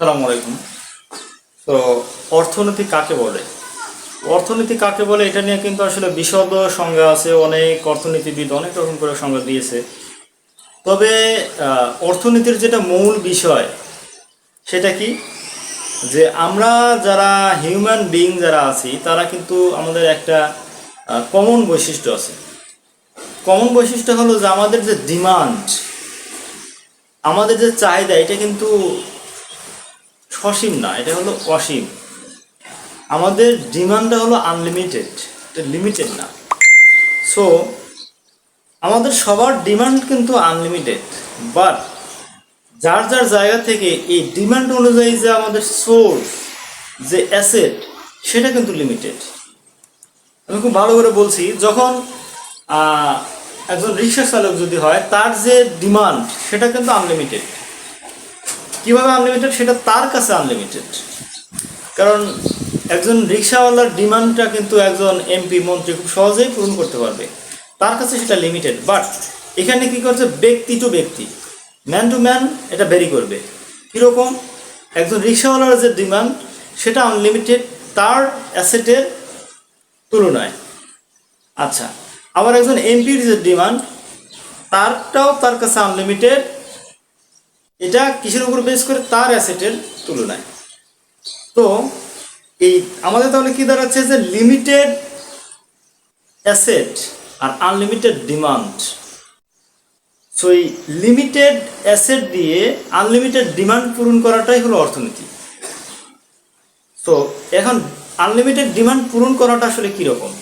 সালাম আলাইকুম। তো অর্থনীতি কাকে বলে? অর্থনীতি কাকে বলে এটা নিয়ে কিন্তু আসলে বিশদ সংজ্ঞা আছে, অনেক অর্থনীতিবিদ অনেক রকম করে সংজ্ঞা দিয়েছে। তবে অর্থনীতির যেটা মূল বিষয়, সেটা কি? যে আমরা যারা হিউম্যান বিইং যারা আছি, তারা কিন্তু আমাদের একটা কমন বৈশিষ্ট্য আছে। কমন বৈশিষ্ট্য হলো যে আমাদের যে ডিমান্ড আমাদের যে চাহিদা, এটা কিন্তু সসীম না, এটা হলো অসীম। আমাদের ডিমান্ডটা হলো আনলিমিটেড এটা লিমিটেড না। সো আমাদের সবার ডিমান্ড কিন্তু আনলিমিটেড বাট যার যার জায়গা থেকে এই ডিমান্ড অনুযায়ী যে আমাদের সোর্স যে অ্যাসেট সেটা কিন্তু লিমিটেড আমি খুব ভালো করে বলছি, যখন একজন রিক্সা চালক যদি হয়, তার যে ডিমান্ড, সেটা কিন্তু আনলিমিটেড কীভাবে আনলিমিটেড সেটা তার কাছে আনলিমিটেড কারণ একজন রিক্সাওয়ালার ডিমান্ডটা কিন্তু একজন এমপি মন্ত্রী খুব সহজেই পূরণ করতে পারবে। তার কাছে সেটা লিমিটেড বাট এখানে কি করছে? ব্যক্তি টু ব্যক্তি। ম্যান টু ম্যান এটা ভেরি করবে। কীরকম? একজন রিক্সাওয়ালার যে ডিমান্ড, সেটা আনলিমিটেড তার অ্যাসেটের তুলনায়। আচ্ছা আবার একজন এমপির যে ডিমান্ড, তারটাও তার কাছে আনলিমিটেড এটা কিসের উপর বেস করে? তার অ্যাসেটের তুলনায়। তো এই আমাদের তাহলে কি দাঁড়াচ্ছে যে লিমিটেড অ্যাসেট আর আনলিমিটেড ডিমান্ড সো এই লিমিটেড অ্যাসেট দিয়ে আনলিমিটেড ডিমান্ড পূরণ করাটাই হলো অর্থনীতি। তো এখন আনলিমিটেড ডিমান্ড পূরণ করাটা আসলে কীরকম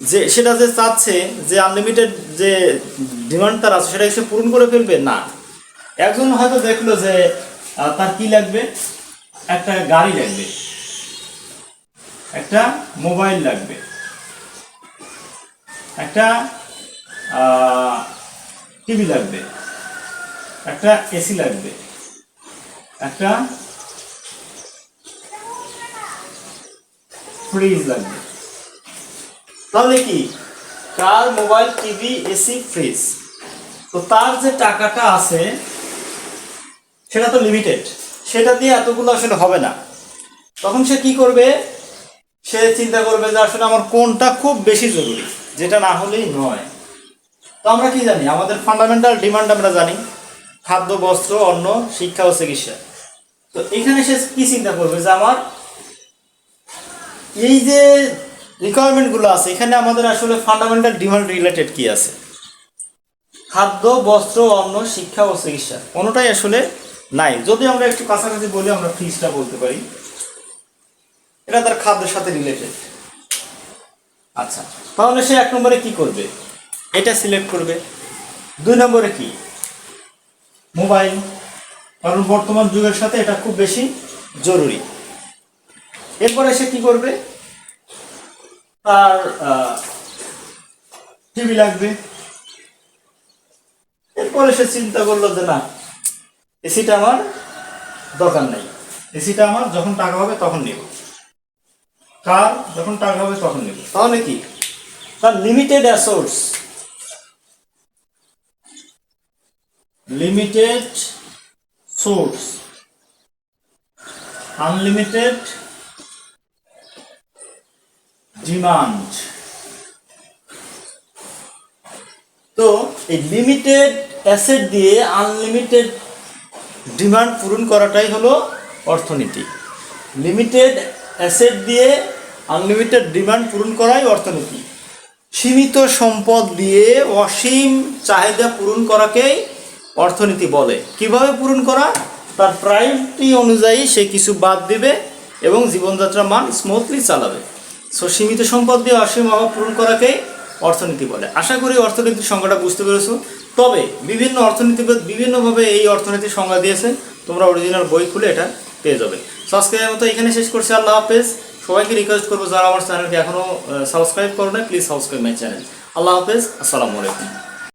যে সেটা যে চাচ্ছে যে আনলিমিটেড যে ডিমান্ড তার আছে, সেটা এসে পূরণ করে ফেলবে? না। একজন হয়তো দেখল যে তার কি লাগবে? একটা গাড়ি লাগবে। একটা মোবাইল লাগবে। একটা টিভি লাগবে। একটা এসি লাগবে। একটা ফ্রিজ লাগবে। তাহলে কি? কার মোবাইল, টিভি, এসি, ফ্রিজ? তো তার যে টাকাটা আছে সেটা তো লিমিটেড সেটা দিয়ে এতগুলো আসলে হবে না। তখন সে কি করবে? সে চিন্তা করবে যে আসলে আমার কোনটা খুব বেশি জরুরি, যেটা না হলেই নয়। তো আমরা কি জানি? আমাদের ফান্ডামেন্টাল ডিমান্ড আমরা জানি। খাদ্য, বস্ত্র, অন্ন, শিক্ষা ও চিকিৎসা। তো এখানে সে কি চিন্তা করবে? যে আমার এই যে রিকোয়ারমেন্টগুলো আছে, এখানে আমাদের আসলে ফান্ডামেন্টাল ডিমান্ড রিলেটেড কি আছে? খাদ্য, বস্ত্র, অন্ন, শিক্ষা ও চিকিৎসা। কোনোটাই আসলে নাই। যদি আমরা একটু কাছাকাছি বলি, আমরা ফ্রিজটা বলতে পারি। এটা তার খাদ্যের সাথে রিলেটেড আচ্ছা তাহলে সে এক নম্বরে কি করবে? এটা সিলেক্ট করবে। দুই নম্বরে কি? মোবাইল। কারণ বর্তমান যুগের সাথে এটা খুব বেশি জরুরি। এরপরে সে কি করবে? তার টিভি লাগবে। এরপরে সে চিন্তা করল যে না এসিটা আমার দরকার নেই। এসিটা আমার যখন টাকা হবে তখন নেব। কার যখন টাকা হবে তখন নেব। তাহলে কি? তার limited resource limited source unlimited demand তো এই লিমিটেড অ্যাসেট দিয়ে আনলিমিটেড ডিমান্ড পূরণ করাটাই হলো অর্থনীতি। লিমিটেড অ্যাসেট দিয়ে আনলিমিটেড ডিমান্ড পূরণ করাই অর্থনীতি। সীমিত সম্পদ দিয়ে অসীম চাহিদা পূরণ করাকেই অর্থনীতি বলে। কীভাবে পূরণ করা? তার প্রায়োরিটি অনুযায়ী সে কিছু বাদ দিবে এবং জীবনযাত্রার মান স্মুথলি চালাবে। সো সীমিত সম্পদ দিয়ে অসীম অভাব পূরণ করাকেই অর্থনীতি বলে। আশা করি অর্থনীতির সংজ্ঞাটা বুঝতে পেরেছ। তবে বিভিন্ন অর্থনীতিবিদ বিভিন্নভাবে এই অর্থনীতির সংজ্ঞা দিয়েছে তোমরা অরিজিনাল বই খুলে এটা পেয়ে যাবে। সো আজকের মতো এখানে শেষ করছি। আল্লাহ হাফেজ। সবাইকে রিকোয়েস্ট করব, যারা আমার চ্যানেলকে এখনও সাবস্ক্রাইব করো না প্লিজ সাবস্ক্রাইব মাই চ্যানেল আল্লাহ হাফেজ। আসসালামু আলাইকুম।